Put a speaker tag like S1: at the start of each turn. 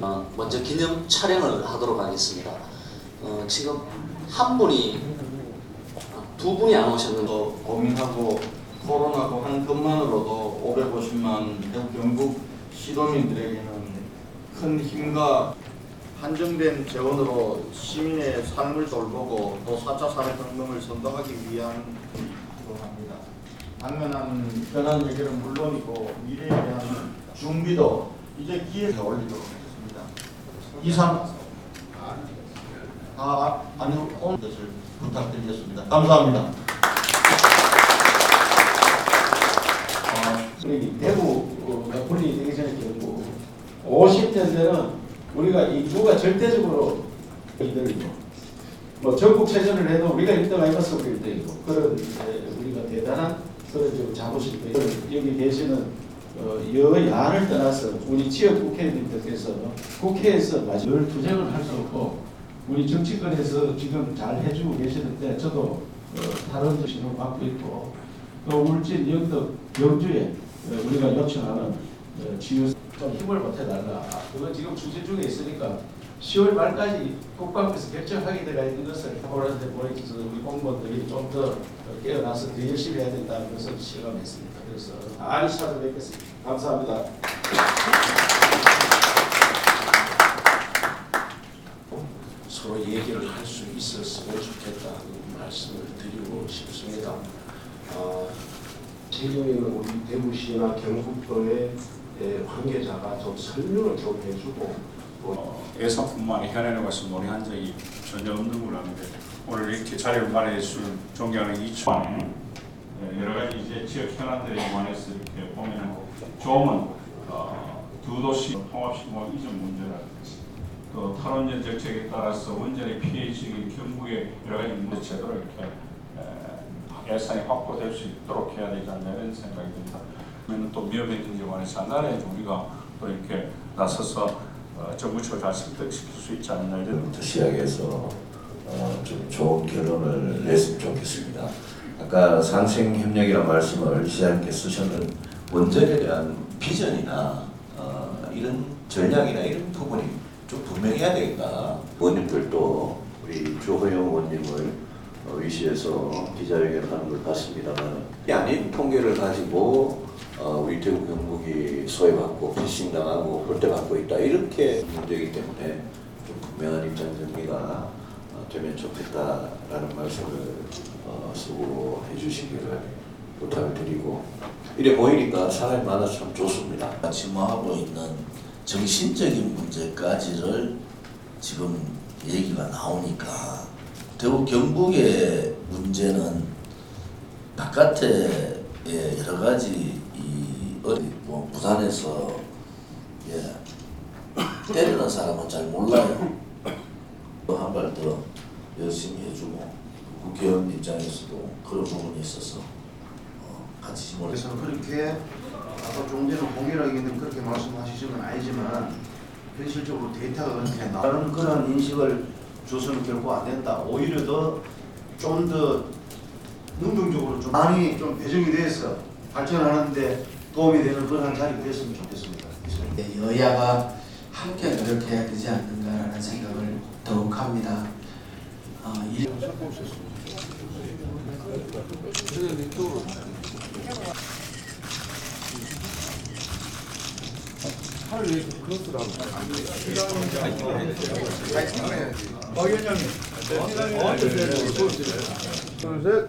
S1: 어, 먼저 기념 촬영을 하도록 하겠습니다. 어, 지금 한 분이 어, 두 분이 안 오셨는데
S2: 또 고민하고 코로나고 한 것만으로도 550만 영국 시도민들에게는 큰 힘과 한정된 재원으로 시민의 삶을 돌보고 또 4차 산업 혁명을 선도하기 위한 로 합니다. 당면한 변한 얘기는 물론이고 미래에 대한 준비도 이제 기회가 올리도록 하겠습니다. 이상 아, 아니 온 것을 부탁드리겠습니다. 감사합니다.
S3: 어, 우리 대구가 분리되기 그 전에 경우 50년대는 우리가 이 누가 절대적으로 1등이고 뭐 전국체전을 해도 우리가 1등 아니었어 우리 1등이고 그런 우리가 대단한 그런 좀 자부심도 있고 여기 계시는 어, 여야를 떠나서 우리 지역 국회의원님들께서 국회에서 늘 투쟁을 할 수 없고 우리 정치권에서 지금 잘 해주고 계시는데 저도 어, 다른 신호 받고 있고 또 울진, 영덕, 경주에 어, 우리가 요청하는 어, 지유 좀 힘을 보태달라. 그거 지금 추진 중에 있으니까 10월 말까지 국방부에서 결정하게 되가 있는 것을 해보는데 보내주셔서 우리 공무원들이 좀 더 깨어나서 더 열심히 해야 된다는 것을 실감했습니다. 그래서 많이 찾아뵙겠습니다. 감사합니다.
S4: 서로 얘기를 할 수 있었으면 좋겠다는 말씀을 드리고 싶습니다. 어, 지금은 우리 대구시나 경북도의 예, 관계자가 좀 설명을 좀 해주고. 또
S5: 어, 예산뿐만 현안에 가서 논의한 적이 전혀 없는 걸로 아는데 오늘 이렇게 자리를 마련해 준 존경하는 이초안에 여러 가지 이제 지역 현안들에 관해서 이렇게 보면은 조문 어, 두 도시 통합신고 이전 문제라든지 또 탈원전 정책에 따라서 원전의 피해 지역인 경북의 여러 가지 문제 제도를 이렇게 에, 예산이 확보될 수 있도록 해야 되지 않나 이런 생각이 듭니다. 그러면 또 미흡한 경제 관해서 나라에 우리가 또 이렇게 나서서 어, 정부처를 잘 설득시킬 수 있지 않나 이런
S6: 부터 시작해서 어, 좀 좋은 결론을 냈으면 좋겠습니다. 아까 상생 협력이라는 말씀을 시장님께 쓰셨는 원전에 대한 비전이나 어, 이런 전략이나 이런 부분이 좀 분명해야 되겠다. 의원님들도 우리 조호영 의원님을 어, 위시해서 기자회견하는 걸 봤습니다만 이 아닌 통계를 가지고 어, 우리 대구 경북이 소외받고 피싱당하고 홀대받고 있다 이렇게 문제이기 때문에 좀 분명한 입장 정리가 어, 되면 좋겠다라는 말씀을 어, 수고로 해주시기를 부탁을 드리고 이래 보이니까 사람이 많아서 참 좋습니다.
S7: 지모하고 있는 정신적인 문제까지를 지금 얘기가 나오니까 대구 경북의 문제는 바깥에 예, 여러 가지 부산에서 예 때리는 사람은 잘 몰라요. 한 발 더 열심히 해주고 국회의원 입장에서도 그런 부분이 있어서 어, 같이 힘을
S8: 그래서 그렇게 아까 전에 공개라기는 그렇게 말씀하시는 건 아니지만 현실적으로 데이터가 그렇게 나오는 그런 인식을 줘서는 결코 안 된다. 오히려 더좀더 능동적으로 좀 많이 좀 배정이 돼서 발전하는데 도움이 되는 그런 자리가 됐으면 좋겠습니다.
S9: 네, 여야가 함께 노력해야 되지 않는가라는 생각을 더욱 합니다. 어, 일...
S2: 둘, 셋.